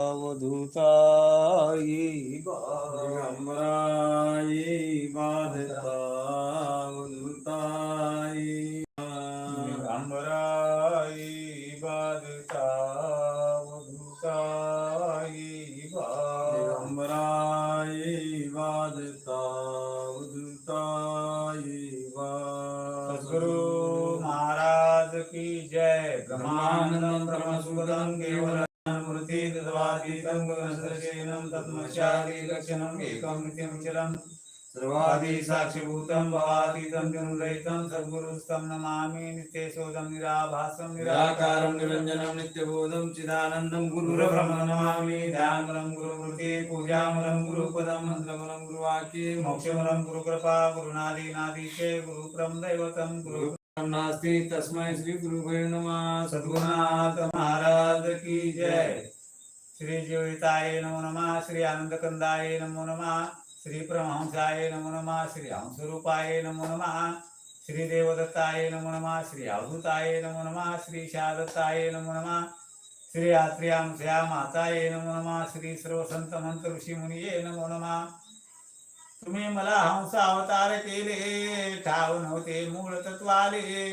अवधूतायी दिगंबरायी సాక్షిభూతం భవాతీతం జనురహితం సద్గురుస్తం నమామి నిత్యశోధం నిరాభాసం నిరాకారం నిరంజనం నిత్యబోధం చిదానందం గురుర బ్రహ్మ నమామి ధ్యానమలం గురు వృతే పూజామలం గురు పదం మంత్రమలం గురువాక్యే మోక్షమలం గురు కృపా గురునాదీనాదీశే గురు ప్రమ్ దైవతం గురు నాస్తి తస్మై శ్రీ గురుభ్యో నమ సద్గుణాథ మహారాజ్ కీ జయ శ్రీ జీవితాయ నమో నమ శ్రీ ఆనందకందాయ నమో నమ श्री परमहंसाय नमो नमः श्री हंसरूपाय नमो नमः श्री देवदत्ताय नमो नमः श्री अवधूताय नमो नमः श्री शादत्ताय नमो नमः श्री आत्र्याम श्या माताय नमो नमः श्री सर्व संत मंत ऋषी मुनिये नमो नमः। तुम्ही मला हंस अवतार केले ठाव नव्हते मूळ तत्वाले।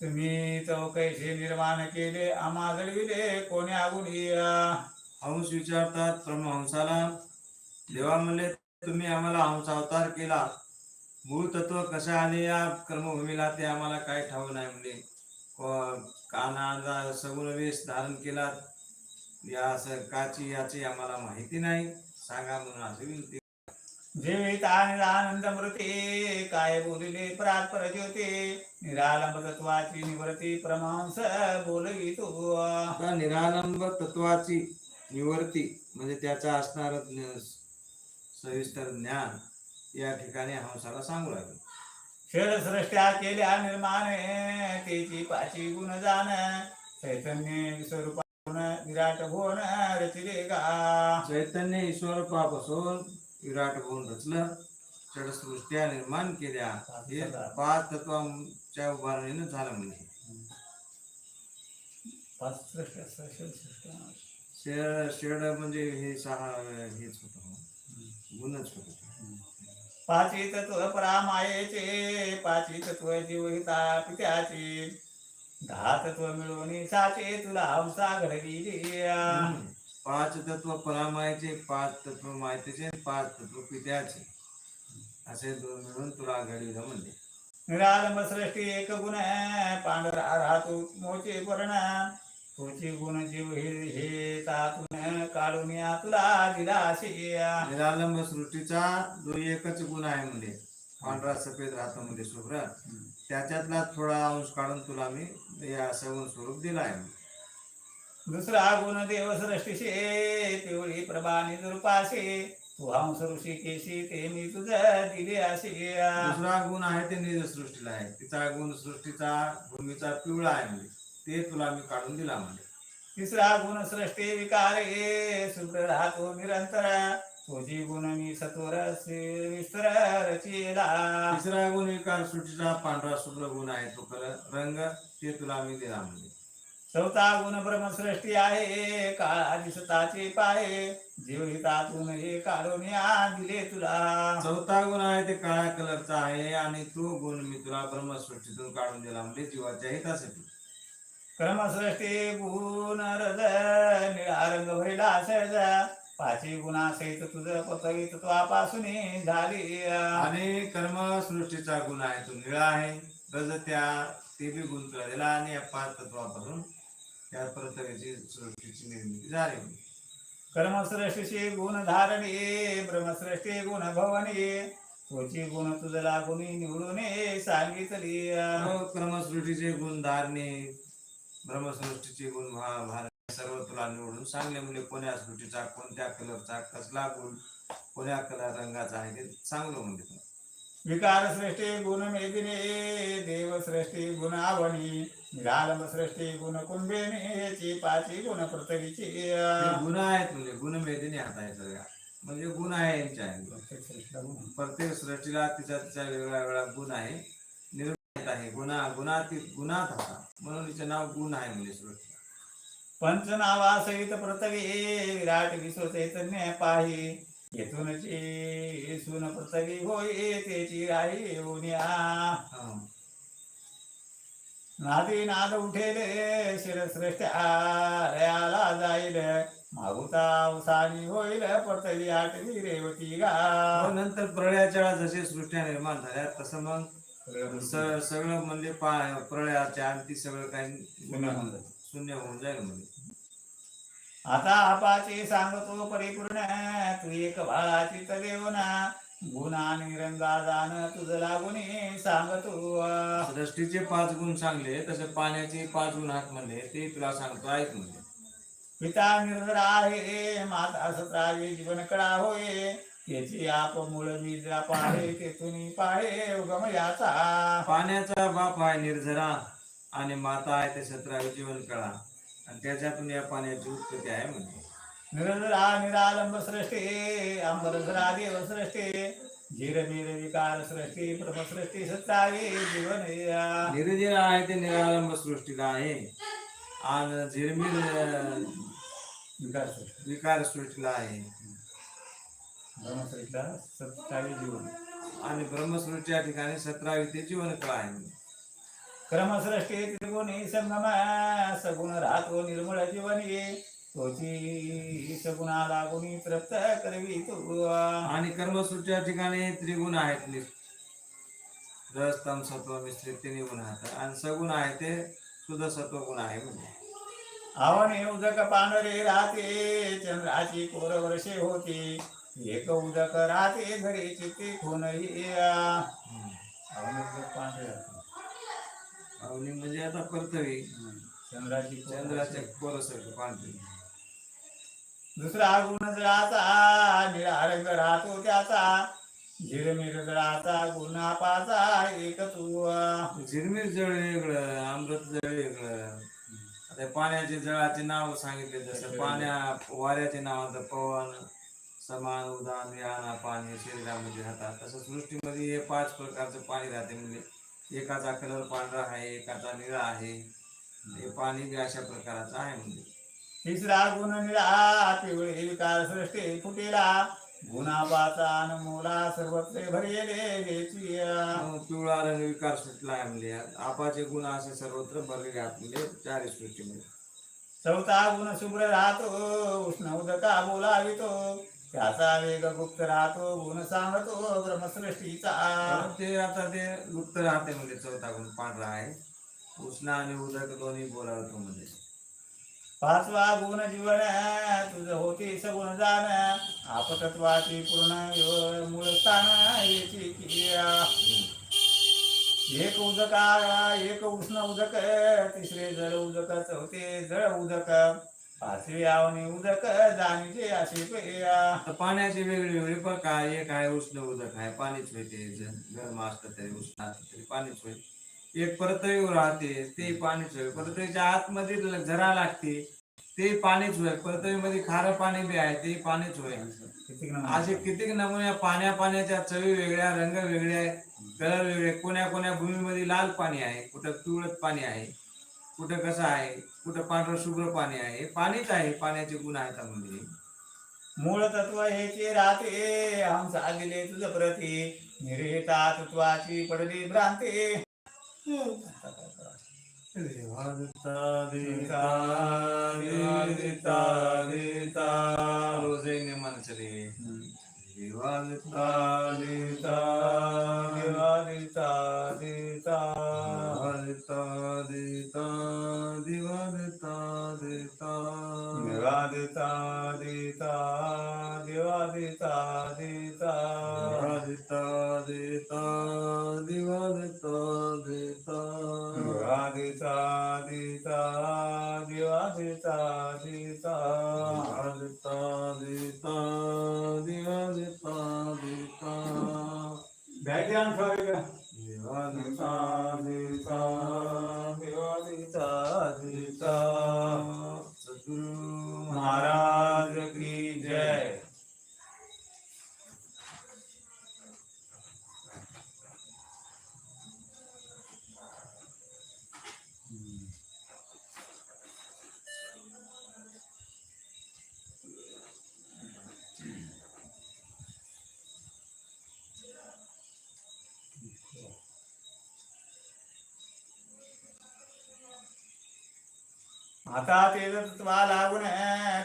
तुम्ही तो कैसे निर्माण केले आम्हा जळविले कोणी आगुनी हंस विचारतात परमहंसाला देवा म्हणले तुम्ही आम्हाला हंस अवतार केला. मूळ तत्व कसं आले या कर्मभूमीला ते आम्हाला काय ठाव नाही म्हणले क- कानाचा सगुण वेश धारण केला या काची याची आम्हाला माहिती नाही. सांगा म्हणून असे विनंती. जीवित आणि आनंद मृते काय बोलिले परात्पर ज्योते निरालंब तत्वाची निवृत्ती परमहंस बोलवितो निरालंब तत्वाची निवर्ती म्हणजे त्याचा असणार सविस्तर ज्ञान या ठिकाणी हंसाला सांगू लागले. सृष्ट्या केल्या निर्माण तेची पाची गुण जाण चैतन्य स्वरूप विराट भुवन रचिले गा चैतन्य ईश्वर पापासून विराट होऊन रचलं. षडसृष्ट्या निर्माण केल्या. हे पाच तत्वांच्या उभारणीनं झालं म्हणजे शेड म्हणजे हे सहा हेच होत. पाची तत्व परामायेचे पाची तत्व जीवहिता पित्याचे. दहा तत्व मिळवून साचे तुला हंसा घडविली. पाच तत्व परामायचे पाच तत्व माहितीचे पाच तत्व पित्याचे. असे दोन मिळून तुला घडविलं म्हणजे निरालंब सृष्टी एक गुण पांढरा राहतो मोचे पर्ण तुझी गुण जीव हे हे तातून काढून तुला दिला निरालंब सृष्टीचा जो एकच गुण आहे म्हणजे पांढरा सफेद राहतो म्हणजे शुभ्र त्याच्यातला थोडा अंश काढून तुला मी या सगुण स्वरूप दिला आहे दुसरा गुण देव सृष्टीशे पिवळी प्रभानी दुर्पाशे तू हंस ऋषी केशी ते मी तुझं दिले असे दुसरा गुण आहे ते निज सृष्टीला आहे. तिचा गुण सृष्टीचा भूमीचा पिवळा आहे म्हणजे. ते तुला मी काढून दिला म्हणजे. तिसरा गुण सृष्टी विकारे शुभ्र राहतो निरंतर तुझी गुण मी सत्वर विस्तर रचिला. तिसरा गुण विकार सृष्टीचा पांढरा शुभ्र गुण आहे तो खरं. रंग ते तुला मी दिला म्हणजे. चौथा गुण ब्रह्मसृष्टी आहे काळा दिसताचे पाहे. जीवहितातून हे काढून या दिले तुला. चौथा गुण आहे ते काळ्या कलरचा आहे आणि तो गुण मी तुला ब्रह्मसृष्टीतून काढून दिला म्हणजे जीवाच्या हितासाठी. कर्मसृष्टी गुण रज निळा रंग भरिला सहज पाची गुणा सहित तुझं पतवित त्वापासून झाली. आणि कर्म सृष्टीचा गुण आहे तो निळा आहे. रज त्या ते बी गुण तुला दिला आणि या पाच तत्वापासून त्या प्रत्येकाची सृष्टीची निर्मिती झाली. कर्मसृष्टीची गुण धारणे ब्रह्मसृष्टी गुण भवने तुझी गुण तुझ लागून निवडून सांगितली. कर्मसृष्टीचे गुण धारणे ब्रह्मसृष्टीचे गुण भार सर्व तुला निवडून सांगले म्हणजे कोण्या सृष्टीचा कोणत्या कलरचा कसला गुण कोण्या कलर रंगाचा आहे ते सांगलो म्हणजे तुला. विकार सृष्टी गुण मेदिने देव सृष्टी गुण आवणी निरालंब सृष्टी गुण कुंभेने पाची गुण पृथ्वीची. हे गुण आहेत म्हणजे गुण मेदिनी हात आहे सगळ्या. म्हणजे गुण आहे यांच्या. प्रत्येक सृष्टीला तिचा तिचा वेगळा वेगळा गुण आहे. आहे. गुणा गुणातीत गुणात होता. म्हणून तिचे नाव गुण आहे म्हणजे सृष्टी पंचनावा सहित पृथ्वी विराट विश्व चैतन्य पाही. येथून सून पृथ्वी होय तेची राही येऊनिया हा. नादी नाद उठेले शिरश्रेष्ठ्याला जाईल. मागुता उसानी होईल पृथ्वी आठवी रेवती गा नंतर प्रळयाच्या जसे सृष्ट्या निर्माण झाल्या तसं मग स- सगळं म्हणजे पा प्रळयाच्या अंती सगळं काही शून्य होऊन जाईल. शून्य होऊन जाईल म्हणजे. आता आपाचे सांगतो परिपूर्ण तू एक बाळाची देवना गुणा निरंगा जाण तुझ लागुनी सांगतो. सृष्टीचे पाच गुण सांगले तसे पाण्याचे पाच गुण हात म्हणले ते तुला सांगतो ऐक म्हणजे. पिता निर्धर आहे माता सत्रावी जीवन कडा होय. त्याची आप मूळ बीज पाहे तेथून पाहे उगम याचा. पाण्याचा बाप आहे निर्झरा आणि माता आहे ते सतरावी जीवन कळा आणि त्याच्यातून या पाण्याची उत्पत्ती आहे म्हणजे निरंजरा निरालंब सृष्टी अंबरसरा देव सृष्टी धीर धीर विकार सृष्टी प्रभसृष्टी सत्तावी जीवन. निर्जरा आहे ते निरालंब सृष्टीला आहे. आणि झिरमीर विकार सृष्टीला आहे. ब्रह्मसृष्टीला सत्तावी जीवन आणि ब्रह्मसृष्टी या ठिकाणी सतरावी ते जीवन कळा आहे. क्रमसृष्टी त्रिगुणी संगम सगुण राहतो निर्मळ जीवन ये तोची सगुणा लागुनी तृप्त करवी तू. आणि कर्मसूच्या ठिकाणी त्रिगुण आहेत रसतम सत्व मिश्रित तिन्ही गुण आहेत. आणि सगुण आहे ते सुद्धा सत्व गुण आहे म्हणजे. आवणे उदक पानरे राहते चंद्राची कोर वर्षे होती एक उदक राहते घरी चित्ती खून अवनी म्हणजे आता पृथ्वी हम्म. चंद्राची कोर चंद्राच्या. कोरसारखं पांढरी. दुसरा गुण जळाचा निळा रंग राहतो त्याचा झिरमिर जळाचा गुणापाचा एक तू झिरमीर जळ वेगळं अमृत जळ वेगळं. आता पाण्याचे जळाचे नाव सांगितले जसं पाण्या वाऱ्याचे नाव आता पवन समान उदान विहाना पाणी शरीरामध्ये राहतात. तसं सृष्टीमध्ये हे पाच प्रकारचं पाणी राहते. म्हणजे एकाचा कलर पांढरा आहे एकाचा निळा आहे. हे पाणी बी अशा प्रकारचं आहे म्हणजे. तिसरा गुण निळा पिवळे विकार सृष्टी फुटेला. गुणापाचा अनमोला सर्वत्र भरलेले पिवळा रंग विकार सुटला आहे म्हणजे. आपाचे गुण असे सर्वत्र भरलेले आहेत म्हणजे चारी सृष्टीमध्ये. चौथा गुण शुभ्र राहतो उष्ण उदका बोलावितो. त्याचा वेग गुप्त राहतो गुण सांगतो ब्रह्मसृष्टीचा ते आता ते गुप्त राहते म्हणजे चौथा गुण पांढरा आहे. उष्ण आणि उदक दोन्ही बोलावतो म्हणजे. पाचवा गुण जीवन तुझ होती सगुण जाण आपतत्वाची पूर्ण मूळ स्थान याची क्रिया. एक उदका एक उष्ण उदक तिसरे जळ उदक चौथे जळ उदक. पाचवे आवनी उदक जाणीचे असे पेया. आता पाण्याचे वेगळे वेगळे प्रकार एक आहे उष्ण उदक आहे पाणीच होते ज- गरम असतं तरी उष्ण असतं तरी पाणीच होईल एक परतवीवर राहते ते पाणीच होईल परतवीच्या आतमध्ये ल- झरा लागते ते पाणीच होईल परतवीमध्ये खारं पाणी बी आहे ते पाणीच होईल किती नमुने? असे कितीक नमुन्या पाण्या पाण्याच्या चवी वेगळ्या रंग वेगळे कलर वेगळे कोण्या कोण्या भूमीमध्ये लाल पाणी आहे कुठं पिवळत पाणी आहे कुठं कसं आहे कुठं पांढरं शुभ्र पाणी आहे हे पाणीच आहे पाण्याचे गुण आहेत म्हणजे मूळ तत्व हेचे राहते हंस आदिले तुझ प्रती निर्हिता तत्वाची पडली भ्रांती. रोजे निर्माण चले. दिवादिता दिता दिवादिता दिता दिवादिता दिता दिवादिता दिता दिवादिता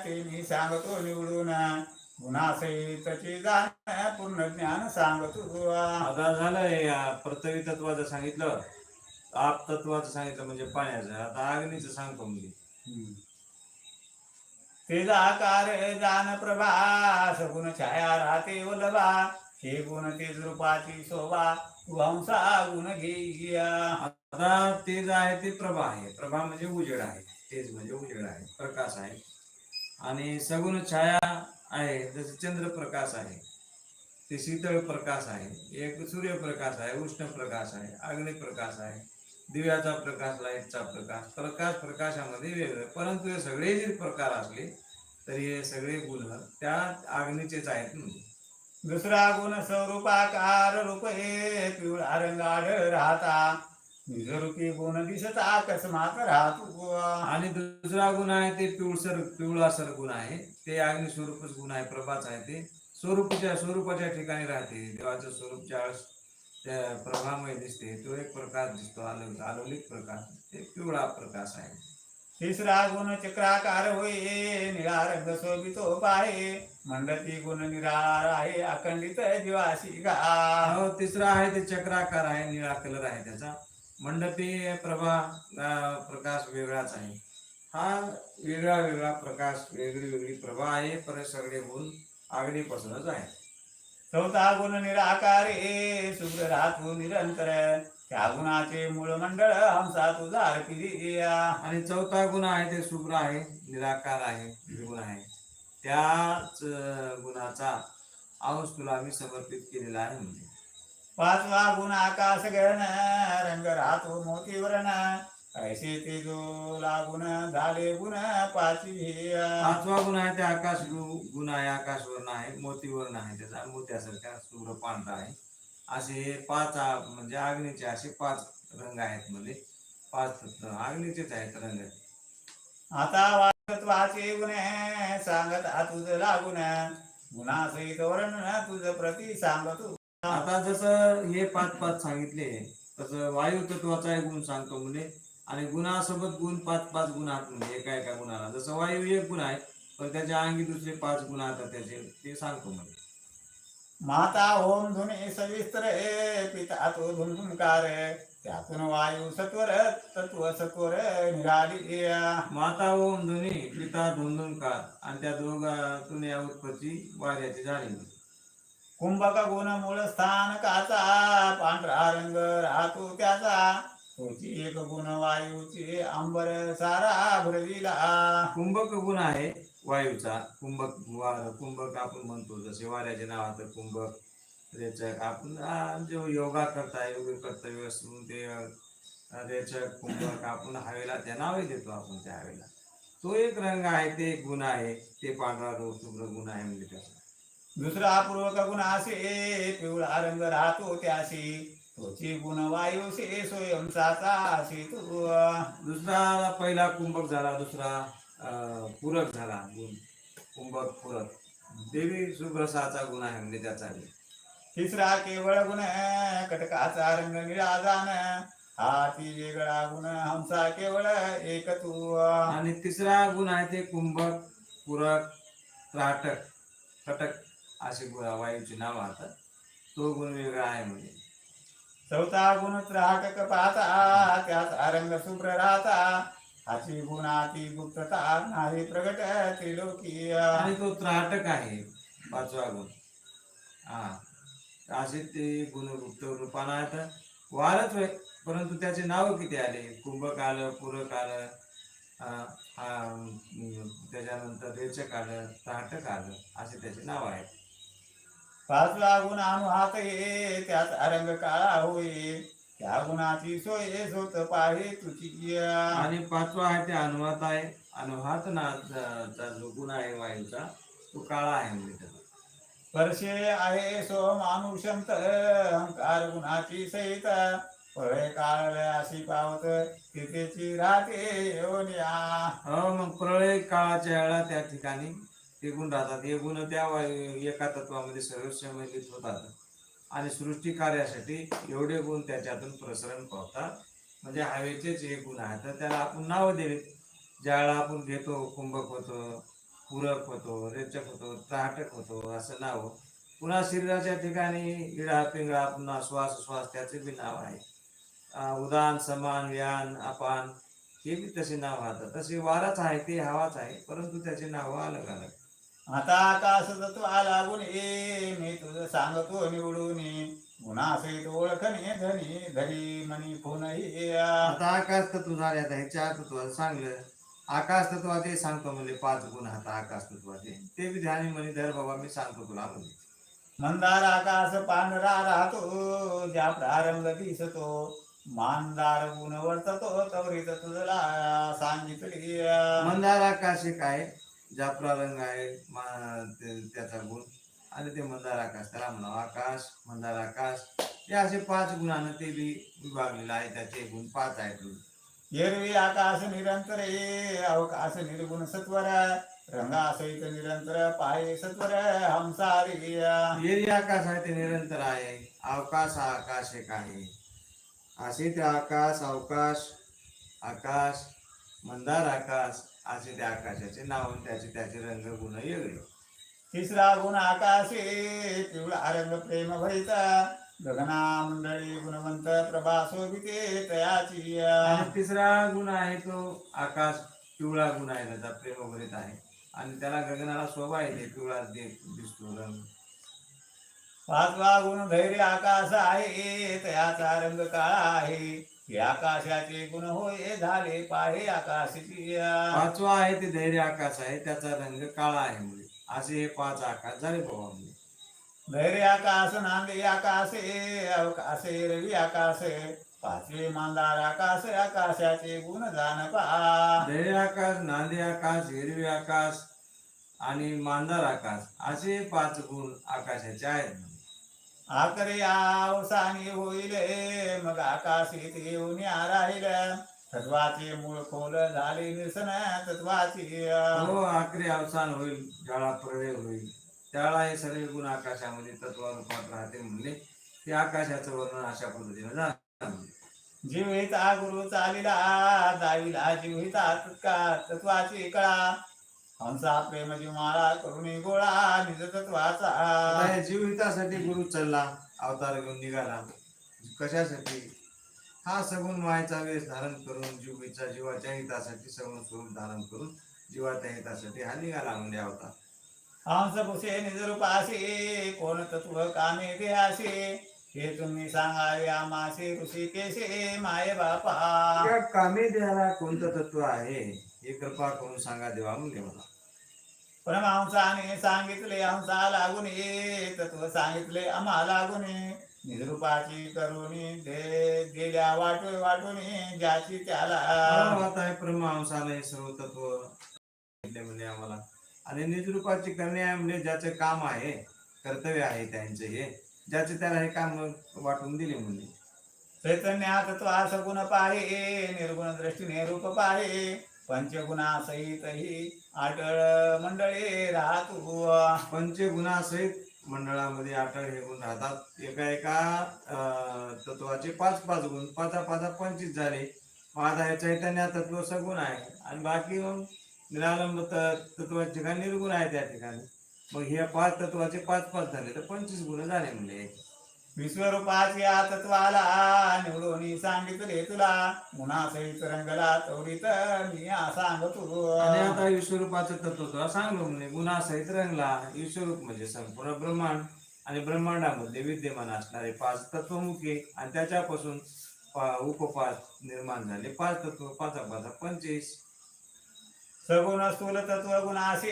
ते मी सांगतो निवडून. जाण पूर्ण ज्ञान सांगतो. आता झालं या पृथ्वी तत्वाचं सांगितलं. आप तत्वाचं सांगितलं म्हणजे पाण्याचं. आता अग्नीचं सांगतो म्हणजे तेजा आकार जान प्रभास गुण छाया राहते वलभा हे गुण तेज रूपाची शोभा हंसा गुण घेईया आता ते जे आहे ते प्रभा आहे. प्रभा म्हणजे उजेड आहे. तेज म्हणजे उजेड आहे प्रकाश आहे. आणि सगुण छाया आहे जसे चंद्र प्रकाश आहे ते शीतळ प्रकाश आहे एक सूर्यप्रकाश आहे उष्ण प्रकाश आहे अग्निप्रकाश आहे दिव्याचा प्रकाश लाईटचा प्रकाश प्रकाश प्रकाशामध्ये वेगळे. परंतु हे सगळे जे प्रकार असले तरी हे सगळे गुण त्या अग्नीचेच आहेत म्हणजे दुसरा गुण स्वरूपाकार रूप हे पिवळा रंग आढळ राहता. निजरूपी गुण दिसता अकस्मात राहतो आणि दुसरा गुण आहे ते पिवळसर पिवळासर गुण आहे. ते अग्नि स्वरूपच गुण आहे प्रभाच आहे ते. स्वरूपाच्या स्वरूपाच्या ठिकाणी राहते. देवाचं स्वरूप ज्यावेळेस त्या प्रभामय दिसते तो एक प्रकाश दिसतो आलो आलोलिक प्रकाश. ते पिवळा प्रकाश आहे. तिसरा गुण चक्राकार होय निळा रंग शोभितो पाहे मंडती गुण निराळ आहे अखंडित जीवाशी गा हो, तिसरा आहे ते चक्राकार आहे निळा कलर आहे त्याचा. मंडपी प्रभा प्रकाश वेगळाच आहे. हा वेगळा वेगळा प्रकाश वेगळी वेगळी प्रभा आहे परत सगळे गुण आगडीपासूनच आहे. चौथा गुण निराकारे शुभ्र राहतो निरंतर. त्या गुणाचे मूळ मंडळ हंसा तुझा अर्पिली आणि चौथा गुण आहे ते शुभ्र आहे निराकार आहे निर्गुण आहे. त्याच गुणाचा अंश तुला मी समर्पित केलेला आहे म्हणजे पाचवा गुण आकाश गण रंग राहतो मोतीवरण ऐसे ते जो लागून झाले गुण पाचवी. पाचवा गुण आहे ते आकाश गुण आहे आकाशवर्ण आहे मोतीवर्ण आहे त्याचा मोत्यासारखा शुभ्र पांढरा आहे. असे हे पाच म्हणजे अग्नीचे असे पाच रंग आहेत म्हणजे पाच अग्नीचेच आहेत रंग. आता वाचत्वाचे गुण सांगत तुझ लागून. गुणासहित वर्णन तुझ प्रती सांगतो. आता जसं हे पाच पाच सांगितले तसं वायू तत्वाचा एक गुण सांगतो म्हणजे आणि गुणासोबत गुण पाच पाच गुण आहेत म्हणजे एका एका गुणाला. जसं वायू एक गुण आहे पण त्याच्या अंगी दुसरे पाच गुण आहेत त्याचे ते सांगतो म्हणजे माता ओम धुने सविस्तर ए पिता तो धुनकार त्यातून वायू सत्वर तत्व सत्वर निघाली माता ओम ध्वनी पिता धुंधुंकार आणि त्या दोघातून या उत्पत्ती वाऱ्याची झाली. कुंभक गुण मूळ स्थानकाचा पांढरा रंग राहतो त्याचा. तोची एक गुण वायूची अंबर सारा भरविला कुंभक गुण आहे वायूचा. कुंभक कुंभक आपण म्हणतो जसे वाऱ्याचे नावाचं कुंभक. रेचक आपण जो योगा करता योग कर्तव्य असून ते रेचक कुंभक आपण हवेला त्या नावे देतो आपण त्या हवेला. तो एक रंग आहे ते एक गुण आहे ते पांढरा रोग शुभ्र गुण आहे म्हणजे त्याचा. दुसरा पूर्वक गुण असे पिवळा रंग राहतो त्याशी. तोची गुण वायूशी असे तू. दुसरा पहिला कुंभक झाला दुसरा पूरक झाला गुण. कुंभक पूरक. देवी सुग्रसाचा गुण आहे म्हणजे त्याचा. तिसरा केवळ गुण कटकाचा रंग निळा जाण. हा ती वेगळा गुण हंसा केवळ एक तू. आणि तिसरा गुण आहे ते कुंभक पूरक त्राटक कटक. असे वायूचे नाव आता तो गुण वेगळा आहे म्हणजे. चौथा गुण त्राटक पाहता त्याचा रंग शुभ्र राहता. हाची गुणाती गुप्तता नाही प्रगट त्रिलोकी आणि तो त्राटक आहे पाचवा गुण. हा. असे ते गुण गुप्त रूपानं आहेत वारच होय परंतु त्याचे नाव किती आले? कुंभक आलं पूरक आलं त्याच्यानंतर रेचक आलं त्राटक आलं असे त्याचे नाव आहेत. पाचवा गुण अनुहात ये त्याचा रंग काळा होई त्या गुणाची सोय सोत पाहे तुझी आणि पाचवा आहे ते अनुवात आहे. अनुहात नाचा जो गुण आहे वायूचा तो काळा आहे म्हणजे त्याचा स्पर्शे आहे सोम अनुषंत अहंकार गुणाची सहित. फळे काळले अशी पावत तिथेची राहते हो मग प्रळय काळाच्या वेळा त्या ठिकाणी ते गुण राहतात. हे गुण त्या एका तत्वामध्ये सर्वसंमतीत होतात. आणि सृष्टी कार्यासाठी एवढे गुण त्याच्यातून प्रसरण पावतात. म्हणजे हवेचेच हे गुण आहेत तर त्याला आपण नाव दिले ज्यावेळेला आपण घेतो कुंभक होतो पूरक होतो रेचक होतो त्राटक होतो असं नाव. पुन्हा शरीराच्या ठिकाणी इडा पिंगळा पुन्हा श्वास श्वास त्याचे बी नाव आहे. उदान समान व्यान अपान हे बी तसे नाव राहतात. तसे वाराच आहे ते हवाच आहे परंतु त्याचे नाव अलग अलग आता आकाश तत्वा लागून ये मी तुझं सांगतो निवडून गुन्हा सहित ओळखणे धनी धरी मनी पुनही आता आकाश तत्व झाले आता हे चार तत्व सांगलं. आकाश तत्वाचे सांगतो म्हणजे पाच गुण आता आकाश तत्वाचे ते. बी ध्यानी म्हणे धर बाबा मी सांगतो तुला म्हणजे मंदार आकाश पांढरा राहतो ज्या प्रारंभ दिसतो. मानदार गुण वर्ततो तवरीत तुझला सांगितली मंदार आकाश एक जाफरा रंग आहे त्याचा गुण. आणि ते मंदार आकाश त्याला म्हणावं आकाश मंदार आकाश. हे असे पाच गुणानं ते बी विभागलेलं आहे त्याचे गुण पाच आहेत. एरवी आकाश निरंतर ये अवकाश निर्गुण सत्वर रंगा सहित निरंतर पाय सत्वर हमसारी एरी आकाश आहे ते निरंतर आहे अवकाश हा आकाश एक आहे. असे ते आकाश अवकाश आकाश मंदार आकाश असे त्या आकाशाचे नाव त्याचे त्याचे रंग गुण वेगळे तिसरा गुण आकाशे पिवळा रंग प्रेम भरिता. गगना मंडळी गुणवंत प्रभा शोभिते तयाची तिसरा गुण आहे तो आकाश पिवळा गुण आहे त्याचा प्रेमभरित आहे. आणि त्याला गगनाला शोभा येते पिवळा दिसतो रंग. पाचवा गुण धैर्य आकाश आहे तयाचा रंग काळा आहे. हे आकाशाचे गुण होय झाले पाहे आकाशाची पाचवा आहे ते धैर्य आकाश आहे त्याचा रंग काळा आहे म्हणजे असे हे पाच आकाश झाले बाबा म्हणजे धैर्य आकाश नांदे आकाशे अवकाशे रवी आकाश. पाचवे मांदार आकाश आकाशाचे गुण जाण पहा धैर्य आकाश नांदे आकाश हिरवे आकाश आणि मांदार आकाश असे पाच गुण आकाशाचे आहेत. आकरे अवसानी होईल मग आकाशित येऊन राहील. तत्वाचे मूळ खोल झाले निसन तत्वाची हो आखरी अवसान होईल ज्याला प्रलय होईल. त्याला हे सगळे गुण आकाशामध्ये तत्वरूपात राहते म्हणले. ते आकाशाचं वर्णन अशा पद्धतीने झालं. जीविता गुरु चालिला जाविला जीविता तत्का तत्वाची कळा. हंसा प्रेम जिमाळा करुणी गोळा निज तत्वाचा आता या जीवहितासाठी गुरु चालला अवतार घेऊन निघाला. कशासाठी? हा सगुण मायेचा वेश धारण करून जीवीचा जीवाच्या हितासाठी सगुण स्वरूप धारण करून जीवाच्या हितासाठी हा निघाला म्हणजे अवतार. हंस पुसे निज रूपाशी कोण तत्व कामे देहाशी हे तुम्ही सांगावे आमाशी ऋषी केशे माये बापा. या कामे देहाला कोणतं तत्व आहे? हे कृपा करून सांगा देवा म्हणजे मला. परमहंसाने सांगितले हंसा लागून ये तत्व सांगितले आम्हा लागून निजरूपाची करुणी दे गेल्या वाटून वाटून ज्याची त्याला. आता हे हे सर्व तत्व सांगितले म्हणजे आम्हाला. आणि निजरूपाची करणे म्हणजे ज्याचं काम आहे कर्तव्य आहे त्यांचे हे ज्याचे त्याला हे काम वाटून दिले म्हणजे चैतन्यात तो सगुण पाहे निर्गुण दृष्टीने रूप पाहे. पंचगुणा सहित ही आटळ मंडळी राहतू. पंचगुणासहित मंडळामध्ये अटळ हे गुण राहतात. एका एका तत्वाचे पाच पाच गुण. पाचा पाचा पंचवीस झाले. पाच आहे हे चैतन्य तत्व सगुण आहे. आणि बाकी मग निरालंब तत्वाच्या ठिकाणी निर्गुण आहे त्या ठिकाणी. मग हे पाच तत्वाचे पाच पाच झाले. तर पंचवीस गुण झाले म्हणजे विश्वरूपाची या तत्वाला निवडून सांगितले तुला. गुणा सहित रंगला तवरीत मी सांगतो. आणि आता विश्वरूपाचं तत्व तुला सांगलो म्हणजे गुणासहित रंगला. विश्वरूप म्हणजे संपूर्ण ब्रह्मांड आणि ब्रह्मांडामध्ये विद्यमान असणारे पाच तत्वमुखे आणि त्याच्यापासून उपपाच निर्माण झाले. पाच तत्व पाचा पाचा पंचवीस सगुण स्थूल तत्व गुणाशी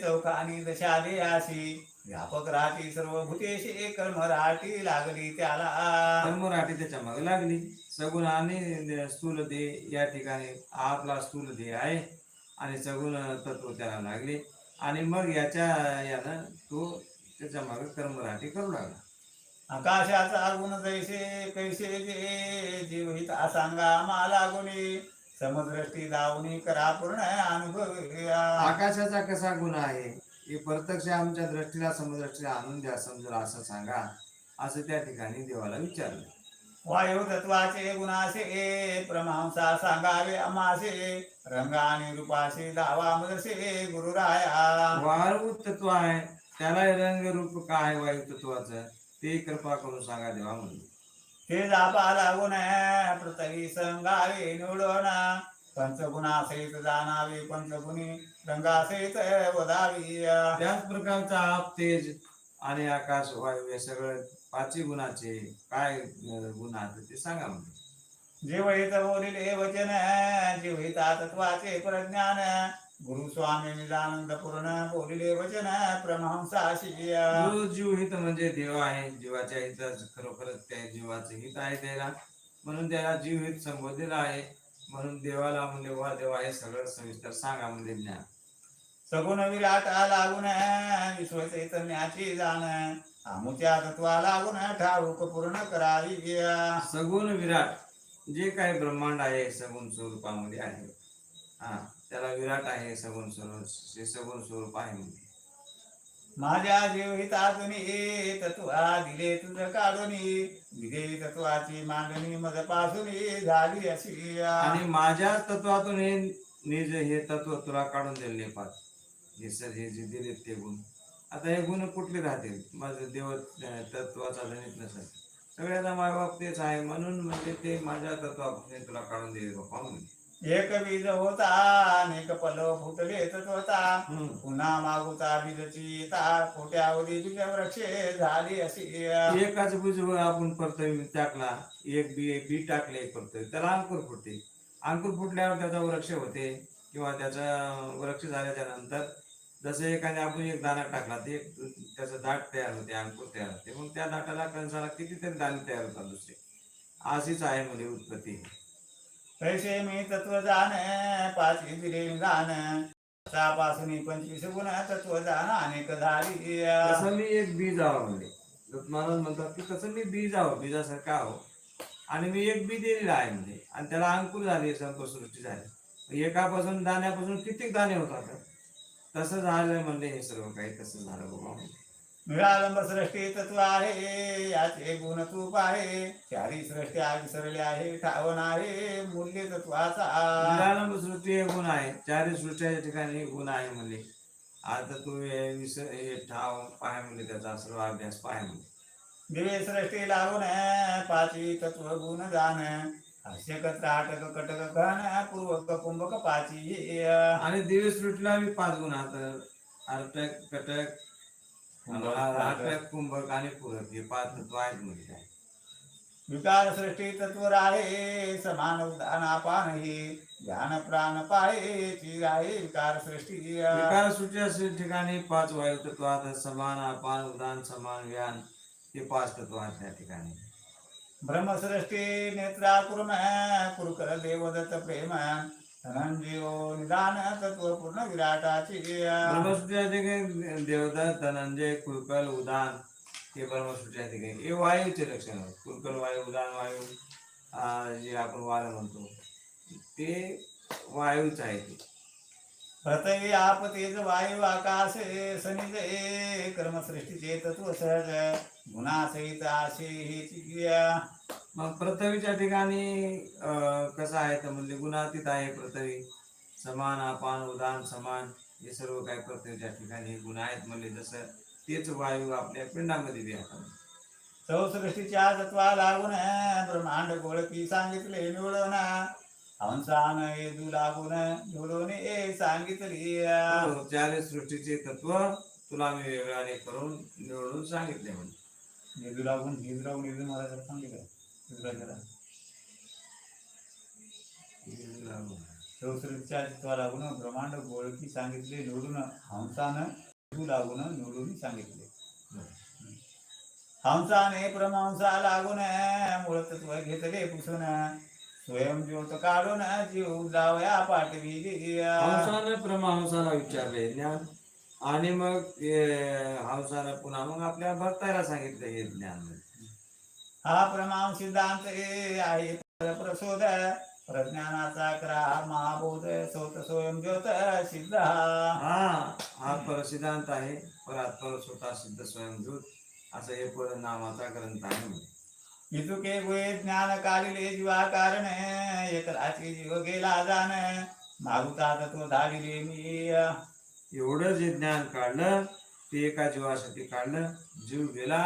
चौकानी दशा देयाशी व्यापक राहती सर्व भूतेशी कर्म राहती लागली त्याला. मराठी त्याच्यामागे लागली. सगुण आणि स्थूल देह या ठिकाणी आपला स्थूल देह आहे. आणि सगुण तत्व त्याला लागले. आणि मग याच्या यानं तो त्याच्यामागे कर्मराठी करू लागला. आकाशाचा गुण जैसे कैसे जे जीव हिता सांगा मला गुणी. समदृष्टी दावणी करा पूर्ण अनुभव आकाशाचा कसा गुण आहे? हे प्रत्यक्ष आमच्या दृष्टीला समदृष्टीला आणून द्या समजून असं सांगा. असं त्या ठिकाणी देवाला विचारलं. वायू तत्वाचे गुणासे प्रमांसा सांगावे अमासे रंग आणि रूपासे दावा मदसे गुरुराया. वायू तत्व आहे त्याला रंग रूप काय वायू तत्वाचं ते कृपा करून सांगा देवा म्हणजे ते जापा लागून पृथ्वी संगावे निवडून पंचगुणासहित जाणावे पंचगुणी. रंगासहित वदावी त्याच प्रकारचा आप तेज आणि आकाश वायू हे सगळं पाचही गुणाचे काय गुण आहेत ते सांगा म्हणजे जीवहित बोलिले वचन जीवहिता तत्वाचे प्रज्ञान. गुरु स्वामी निजानंद पूर्ण बोलिले वचन प्रमहंसाशी जो जीव हित म्हणजे देव आहे जीवाच्या हिताच खरोखरच त्या जीवाचं हित आहे त्याला. म्हणून त्याला जीव हित संबोधलेलं आहे. म्हणून देवाला म्हणजे वा देवा हे सगळं सविस्तर सांगा म्हणजे ज्ञान. सगुण विराटा लागून विश्व चैतन्याची जाण. आमुच्या तत्वा लागून ठाऊक पूर्ण करावी. सगुण विराट जे काही ब्रह्मांड आहे सगुण स्वरूपामध्ये आहे. हा त्याला विराट आहे सगुण स्वरूप सगुण स्वरूप आहे म्हणजे माझ्या जीवहितातुनी तत्वा दिले तुझ काढून. विधे तत्वाची मांडणी मजपासून झाली अशी. आणि माझ्या तत्वातून हे निज हे तत्व तुला काढून दिले पाच. हे सर हे जे दिलेत ते गुण. आता हे गुण कुठले राहतील? माझं देव तत्वाचा गणित नसेल. सगळ्याचा मायबाप तेच आहे म्हणून म्हणजे ते माझ्या तत्वापासून तुला काढून दिले बाप्पा म्हणजे एक बीज होता अनेक पल फुटले हम्म. पुन्हा मागुता बीजची ता कोट्यावधी बीज वृक्षे झाली अशी. एकाच बीज आपण परतवी टाकला. एक बी बी टाकले एक परतवी. त्याला अंकुर फुटते. अंकुर फुटल्यावर त्याचा वृक्ष होते. किंवा त्याचा वृक्ष झाल्याच्यानंतर जसं एखाद्या आपण एक दाणा टाकला ते त्याचं दाट तयार होते अंकुर तयार होते. मग त्या दाटाला कणसाला कितीतरी दाणे तयार होतात दुसरे. अशीच आहे म्हणजे उत्पत्ती. तैसे मी तत्व जाण पाचवी दिले गाणपासून पंचवीस गुण तत्व जाण अनेक झाली तसं मी एक बीज आहो म्हणजे महाराज म्हणतात की तसं मी बीज आहो बीजासारखा आहो. आणि मी एक बी दिलेला आहे म्हणजे आणि त्याला अंकुर झाली संपसृष्टी झाली. एकापासून दाण्यापासून कित्येक दाणे होतात? तसं झालं म्हणजे हे सर्व काही तसं झालं बाबा. निरालंब सृष्टी तत्व आहे याचे गुण तूप आहे चारी सृष्टी विसरले आहे ठावन आहे मूल्य तत्वाचा. निरालंब सृष्टी हे गुण आहे चारी सृष्ट्याच्या ठिकाणी गुण आहे म्हणजे. आता तू हे विस हे ठाव पाय म्हणजे त्याचा सर्व अभ्यास पाय म्हणजे. दिवे सृष्टी लागून पाची तत्व गुण जाण. कटक घन पूर्वक कुंभक पाची. आणि दिवस सृष्टीला मी पाच गुण आहेत अर्टक कटक कुंभक आणि पूरक. हे पाच तत्व आहेत म्हणजे विकार सृष्टी तत्व राहे समान उदान आपण ही. ध्यान प्राण पाहे ची आहे विकार सृष्टी विकार सूच्या ठिकाणी पाच वायू तत्व आहेत. समान अपान उदान समान व्यान हे पाच तत्व आहेत त्या ठिकाणी. ब्रह्मसृष्टी नेत्रा कुर्म कुरुकर देवदत्त प्रेम धनंजीव निदान तत्व पूर्ण विराटाची ब्रह्मसूत्रा ठिकाणी देवदत्त धनंजय कुलकल उदान हे ब्रह्मसूत्रा ठिकाणी हे वायूचे लक्षण आहेत कुलकल वायू उदान वायू अं, जे आपण वारं म्हणतो ते वायूच आहे ते. प्रथवी आप तेज वायू आकाश सनिज ए कर्मसृष्टीचे तत्व सहज गुणासहित आशे हेची मग पृथ्वीच्या ठिकाणी कसं आहे तर म्हणजे गुणातीत आहे पृथ्वी. समान अपान उदान समान हे सर्व काही पृथ्वीच्या ठिकाणी गुण आहेत म्हणजे जसं तेच वायू आपल्या पिंडामध्ये बी आहेत चौसृष्टीच्या तत्वा लागून ब्रह्मांड गोळकी सांगितले निवडून हंसान येदू लागून निवडून ए सांगितली चारी सृष्टीचे तत्व तुला मी वेगळाने करून निवडून सांगितले म्हणजे येदू लागून येदू लागून येदू मला जरा सांगितलं येदू जरा चौसृष्टीच्या तत्वा लागून ब्रह्मांड गोळकी सांगितले निवडून हंसान येदू लागून निवडून सांगितले हंसाने प्रमांसा लागून मूळ तत्व घेतले पुसून स्वयंज्योत काढून जीव जावया पाठवी हंसानं प्रमाहंसाला विचारले ज्ञान. आणि मग हंसानं पुन्हा मग आपल्या भक्ताला सांगितलं हे ज्ञान. हा प्रमाण सिद्धांत हे आहे. प्रसोद प्रज्ञानाचा क्रा महाबोध सोत स्वयंज्योत सिद्ध हा. हा हा परसिद्धांत आहे. परात्पर स्वतः सिद्ध स्वयंभूत असं हे पर नामाचा ग्रंथ आहे. इतुके गुहे ज्ञान काढिले जीवा कारण एकलाची जीव गेला जाण मागुतात तो धाडिले मी. एवढं जे ज्ञान काढलं ते एका जीवासाठी काढलं जीव गेला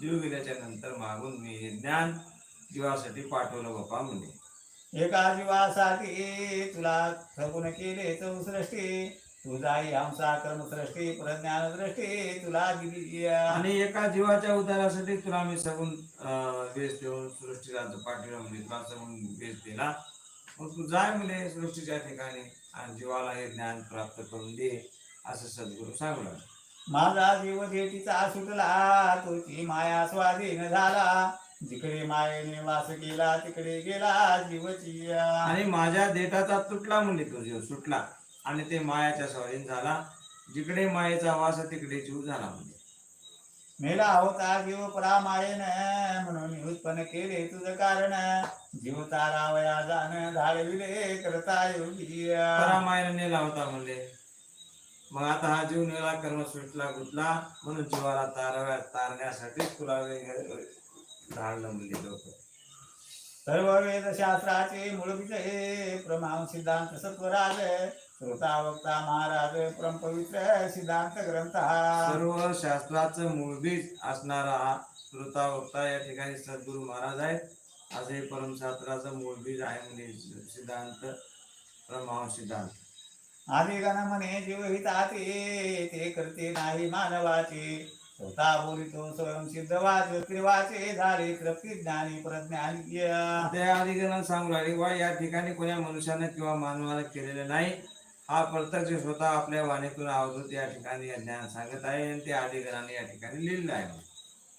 जीव गेल्याच्यानंतर मागून मी हे ज्ञान जीवासाठी पाठवलं बापा म्हणजे एका जीवासाठी तुला ठगून केले चौसृष्टी. तुझाई हंसा कर्मसृष्टी प्रज्ञान दृष्टी तुला दिली आणि एका जीवाच्या उद्धारासाठी तुला मी सगून वेश देऊन सृष्टीला पाठवलं म्हणजे तुला सगून वेश दिला. मग तू जाय म्हणजे सृष्टीच्या ठिकाणी आणि जीवाला हे ज्ञान प्राप्त करून दे असं सद्गुरू सांगू लागले माझा जीव जेटीचा सुटला तुझी माया स्वाधीन झाला. जिकडे मायेने वास केला तिकडे गेला जीवची आणि माझ्या देठाचा तुटला म्हणजे तो जीव सुटला. आणि ते मायाच्या स्वाधीन झाला. जिकडे मायेचा वास तिकडे जीव झाला म्हणजे. मेला होता जीव परामायन म्हणून उत्पन्न केले तुझं कारण. जीव तारावया जाण धाडविले करता योगी परामायन नेला होता म्हणले मग आता हा जीव नेला कर्म सुटला गुतला. म्हणून जीवाला तारव्या तारण्यासाठी तुला धाडलं म्हणजे लोक. सर्व वेद शास्त्राचे मूळ विषय प्रमाण सिद्धांत सत्वराज श्रोता वक्ता महाराज परमपवित्र सिद्धांत ग्रंथ हा. सर्व शास्त्राचं मूळबीज असणारा हा श्रोता वक्ता या ठिकाणी सद्गुरू महाराज आहेत. असे परमशास्त्राचं मूळबीज आहे म्हणजे सिद्धांत प्रमाण सिद्धांत. आधी गण म्हणे जीव हिताते ते करते नाही मानवाचे. स्वतः बोलितो स्वयं सिद्ध वाच त्रिवाचे झाले तृप्ती ज्ञानी प्रज्ञानी त्या अधिकाऱ्यांना सांगू लागले वा या ठिकाणी कोण्या मनुष्याने किंवा मानवाने केलेलं नाही. हा प्रत्यक्ष स्वतः आपल्या वाणीतून अवधूत या ठिकाणी या ज्ञान सांगत आहे आणि ते अधिकाराने या ठिकाणी लिहिलं आहे.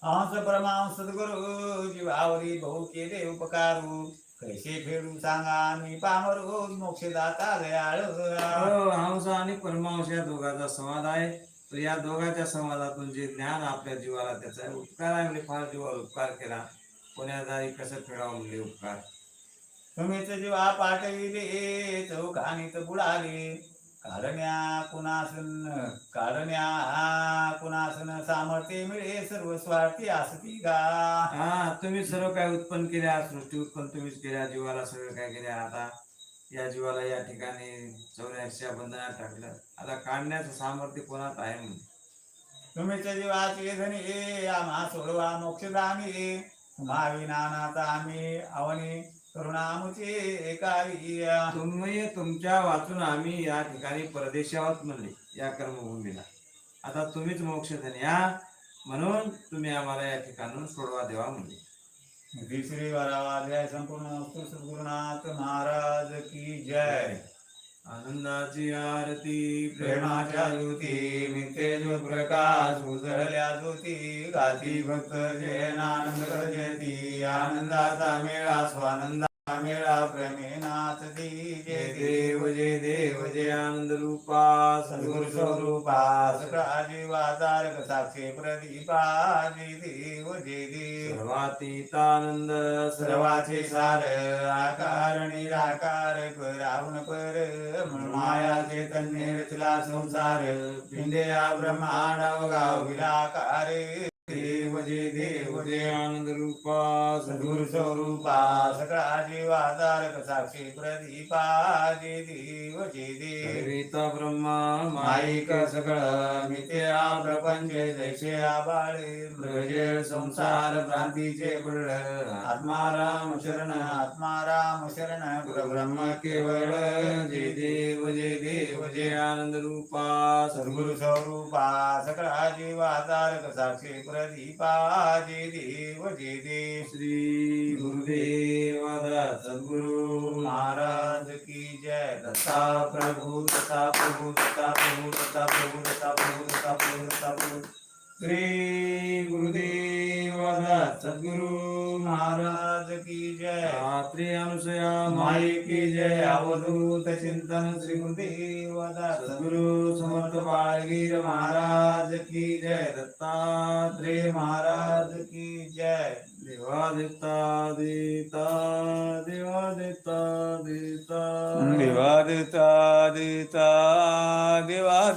हंस परमांस सद्गुरु जीवावरी बहु केले उपकारू. कैसे फेडू सांगा मी पामरू मोक्षदाता दयाळू. हो, हंस आणि परमांश या दोघांचा संवाद आहे. तर या दोघांच्या संवादातून जे ज्ञान आपल्या जीवाला त्याचा उपकार आहे म्हणजे फार जीवावर उपकार केला. कोण्या दारी कसं फेडावं म्हणजे उपकार. तुम्हीच जीवा पाठविले चौघानीत बुडाले. काढण्या कुणासन काढण्या कुणासन सामर्थ्य मिळे सर्व स्वार्थी असती गा. हा तुम्ही सर्व काय उत्पन्न केल्या सृष्टी उत्पन्न तुम्हीच केल्या जीवाला सगळं काय केल्या आता? या जीवाला या ठिकाणी चौऱ्याऐंशी बंधनात टाकलं. आता काढण्याचं सामर्थ्य कोणात आहे म्हणजे तुम्हीच जीवाचे धनी आम्हा सोडवा मोक्षदानी तुम्हा विनानाचा आम्ही अवनी. करुणामुचे एकावी तुम्ही तुमच्या वाचून आम्ही या ठिकाणी परदेशी आहोत म्हणले या कर्मभूमीला. आता तुम्हीच मोक्षधन या. म्हणून तुम्ही आम्हाला या ठिकाणून सोडवा देवा म्हणले. श्री वरावाध्याय संपूर्ण सद्गुरुनाथ महाराज की जय. आनंदाची आरती प्रेमाच्या ज्योती नित्य जो प्रकाश उजळल्या ज्योती गाती भक्त जयनानंद जयती आनंदाचा मेळा स्वानंदा मेळा प्रेमेनाथ दी जय देव जय देव जय आनंद रूपा सद्गुरु स्वरूपा साक्षी प्रदीपा जय देव। जय देव सर्वातीतानंद सर्वाचे सार आकार निराकार रावण पर माया चैतन्य रचला संसार पिंडया ब्रह्मांड गाव विलाकार। देव जे देव जे आनंद रूपा सद्गुरु स्वरूपा सकळा जीवाधारक साक्षी प्रदीपा जे देव जे देव. सर्वेता ब्रह्मा माईक सगळं मित्या प्रपंच जैसे आबाळे ब्रजेळ संसार भ्रांतीचे आत्मा राम शरण आत्मा राम शरण ब्रह्म केवळ. जे देव जे देव जे आनंद रूपा सद्गुरु स्वरूपा सकळा जीवाधारक साक्षी प्रदीपा देव जय देव श्री गुरुदेव सद्गुरु महाराज की जय। दत्ता प्रभु दत्ता प्रभु दत्ता प्रभु दत्ता प्रभु दत्ता प्रभु दत्ता प्रभु दत्ता प्रभु। श्री गुरुदेव सद्गुरु महाराज की जय। रात्री अनुसया माई की जय अवधूत चिंतन श्री गुरुदेव सद्गुरु समर्थ बाळगीर महाराज की जय। दत्तात्रेय महाराज की जय। देवा देता देता देवा देता देता देवा देता देता देवा